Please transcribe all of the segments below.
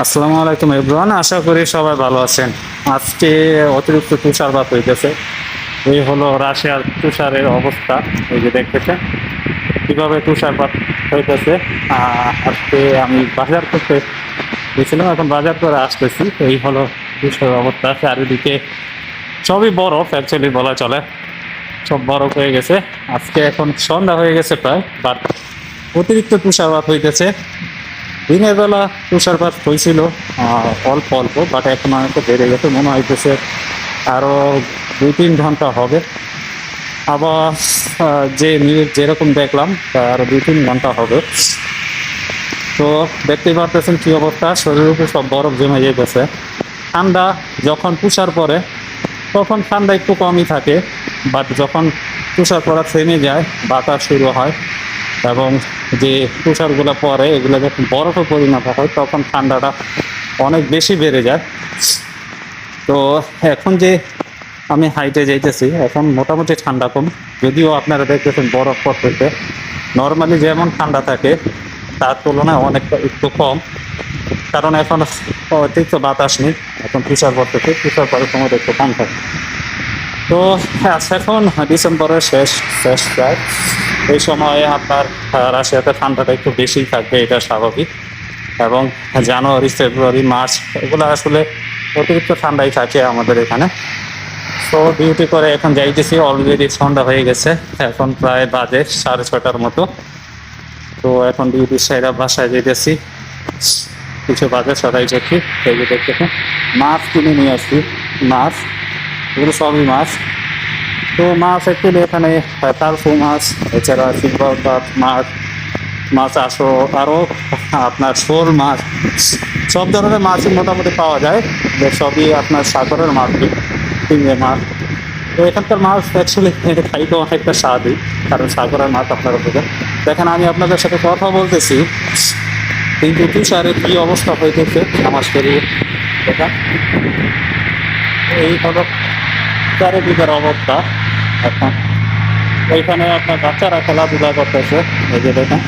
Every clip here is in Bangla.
আসসালামু আলাইকুম এভরিওয়ান, আশা করি সবাই ভালো আছেন। আজকে অতিরিক্ত তুষারপাত হইতেছে। এই হলো রাশিয়ার তুষারের অবস্থা, এই যে দেখতেছেন। কীভাবে তুষারপাত হইতেছে আজকে আমি বাজার করতে গেছিলাম, এখন বাজার করে আসতেছি। এই হলো তুষারের অবস্থা, চারিদিকে সবই বরফ অ্যাকচুয়ালি বলা চলে। সব বরফ হয়ে গেছে। আজকে এখন সন্ধ্যা হয়ে গেছে প্রায়, বাট অতিরিক্ত তুষারপাত হইতেছে। দিনের বেলা তুষারপাত হয়েছিল অল্প অল্প বাট এখন অনেকটা বেড়ে গেছে, মনে হইতেছে আরও দুই তিন ঘণ্টা হবে। আবার যে নিউজ যেরকম দেখলাম, তা আরও দুই তিন ঘণ্টা হবে। তো দেখতেই পারতেছেন কী অবস্থা, শরীরের উপর সব বরফ জমে যেতেছে ঠান্ডা যখন তুষার পরে তখন ঠান্ডা একটু কমই থাকে বাট যখন তুষার পড়া থেমে যায়, বাতাস শুরু হয়, এবং যে তুষারগুলো পরে, এগুলো যখন বরফে পরিণত হয়, তখন ঠান্ডাটা অনেক বেশি বেড়ে যায়। তো এখন যে আমি হাইটে যাইতেছি, এখন মোটামুটি ঠান্ডা কম। যদিও আপনারা দেখতেছেন বরফ পড়তেছে। নর্মালি যেমন ঠান্ডা থাকে, তার তুলনায় অনেকটা একটু কম। কারণ এখন অতিরিক্ত বাতাস নেই, এখন তুষার পড়তেছে, তুষার পরে সময় একটু কম থাকে। তো আজ এখন ডিসেম্বরের শেষ শেষ প্রায়। এই সময় আপনার রাশিয়াতে ঠান্ডাটা একটু বেশিই থাকবে, এটা স্বাভাবিক। এবং জানুয়ারি, ফেব্রুয়ারি, মার্চ, এগুলো আসলে অতিরিক্ত ঠান্ডাই থাকে আমাদের এখানে। তো ডিউটি করে এখন যাইতেছি, অলরেডি সন্ধ্যা হয়ে গেছে। এখন প্রায় বাজে সাড়ে ছটার মতো। তো এখন ডিউটি সেরা বাসায় যেতেছি কিছু বাজে সবাই দেখি, এই যে দেখতেছেন। মাছ কিনে নিয়ে আসছি মাছ। এগুলো সবই মাছ। তো মাছ অ্যাকচুয়ালি এখানে তালফু মাছ, এছাড়া সিলভার কাপ মাছ মাছ আসো আরও আপনার শোল মাছ, সব ধরনের মাছই মোটামুটি পাওয়া যায়, যে সবই আপনার সাগরের মাছ চিংড়ি মাছ। তো এখানকার মাছ অ্যাকচুয়ালি খাইতে অনেকটা স্বাদই, কারণ সাগরের মাছ আপনারা বোঝেন। দেখেন, আমি আপনাদের সাথে কথা বলতেছি, কিন্তু তুষারের কি অবস্থা হইতেছে আমার শরীর? দেখা। এই হলো চারিদিকের অবস্থা। এখন ওইখানে আপনার বাচ্চারা খেলাধুলা করতেছে। এই যে দেখেন,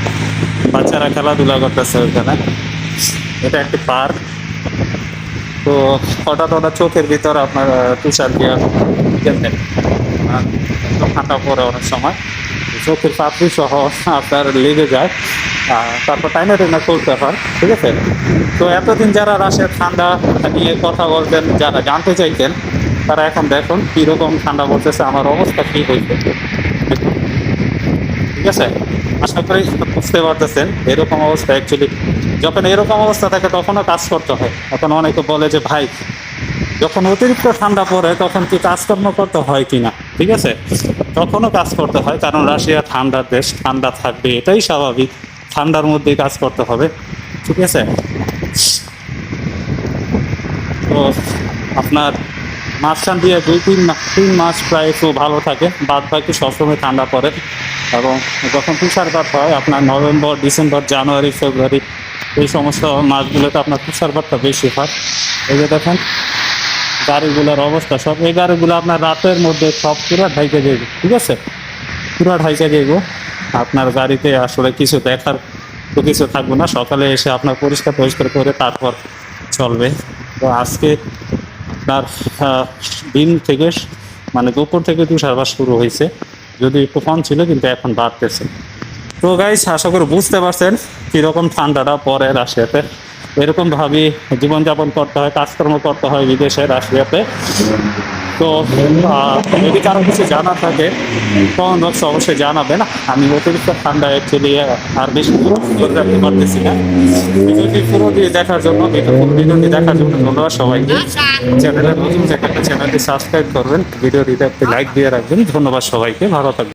বাচ্চারা খেলাধুলা করতেছে ওইখানে এটা একটি পার্ক। তো হঠাৎ হঠাৎ চোখের ভিতর আপনার তুষার দিয়ে কেমন ঠান্ডা পরে অনেক সময়। চোখের পাপড়ি সহ আপনার লেগে যায়। তারপর টাইনা টাইনা চলতে হয়, ঠিক আছে? তো এতদিন যারা রাশের ঠান্ডা নিয়ে কথা বলতেন, যারা জানতে চাইতেন তারা এখন দেখুন কীরকম ঠান্ডা পড়তেছে, আমার অবস্থা কী হয়েছে। ঠিক আছে? আশা করি বুঝতে পারতেছেন এরকম অবস্থা অ্যাকচুয়ালি যখন এরকম অবস্থা থাকে, তখনও কাজ করতে হয়। এখন অনেকে বলে যে, ভাই, যখন অতিরিক্ত ঠান্ডা পড়ে, তখন কি কাজকর্ম করতে হয় কি না ঠিক আছে? তখনও কাজ করতে হয়, কারণ রাশিয়া ঠান্ডার দেশ, ঠান্ডা থাকবে, এটাই স্বাভাবিক। ঠান্ডার মধ্যেই কাজ করতে হবে। ঠিক আছে? তো আপনার মাঝখান দিয়ে দুই, তিন তিন মাস প্রায় একটু ভালো থাকে। বাদ বাকি সবসময় ঠান্ডা পড়ে। এবং যখন তুষারপাত হয়, আপনার নভেম্বর, ডিসেম্বর, জানুয়ারি, ফেব্রুয়ারি, এই সমস্ত মাসগুলোতে আপনার তুষারপাতটা বেশি হয়। এই যে দেখেন, গাড়িগুলোর অবস্থা সব। এই গাড়িগুলো আপনার রাতের মধ্যে সব পুরো ঢাইকে যাইব ঠিক আছে? পুরো ঢাইকে যাইব আপনার গাড়িতে আসলে কিছু দেখার তো কিছু থাকবে না। সকালে এসে আপনার পরিষ্কার পরিষ্কার করে তারপর চলবে। তো আজকে আহ, দিন থেকে মানে দুপুর থেকে তুষারবাস শুরু হয়েছে। যদি একটু কম ছিল কিন্তু এখন বাড়তেছে। তো গাইস আশা করি বুঝতে পারছেন কীরকম ঠান্ডাটা পরে রাশিয়াতে। এরকমভাবেই জীবনযাপন করতে হয় কাজকর্ম করতে হয় বিদেশে রাশিয়াতে। তো যদি কারও কিছু জানা থাকে, তখন হচ্ছে অবশ্যই জানাবেন। আমি অতিরিক্ত ঠান্ডা অ্যাকচুয়ালি আর বেশি পুরো রাখতে পারতেছি না। ভিডিওটি পুরো দিয়ে দেখার জন্য, ভিডিও ভিডিওটি দেখার জন্য ধন্যবাদ সবাইকে। চ্যানেলের নতুন চ্যানেলটি সাবস্ক্রাইব করবেন ভিডিওটিতে একটি লাইক দিয়ে রাখবেন। ধন্যবাদ সবাইকে, ভালো থাকবেন।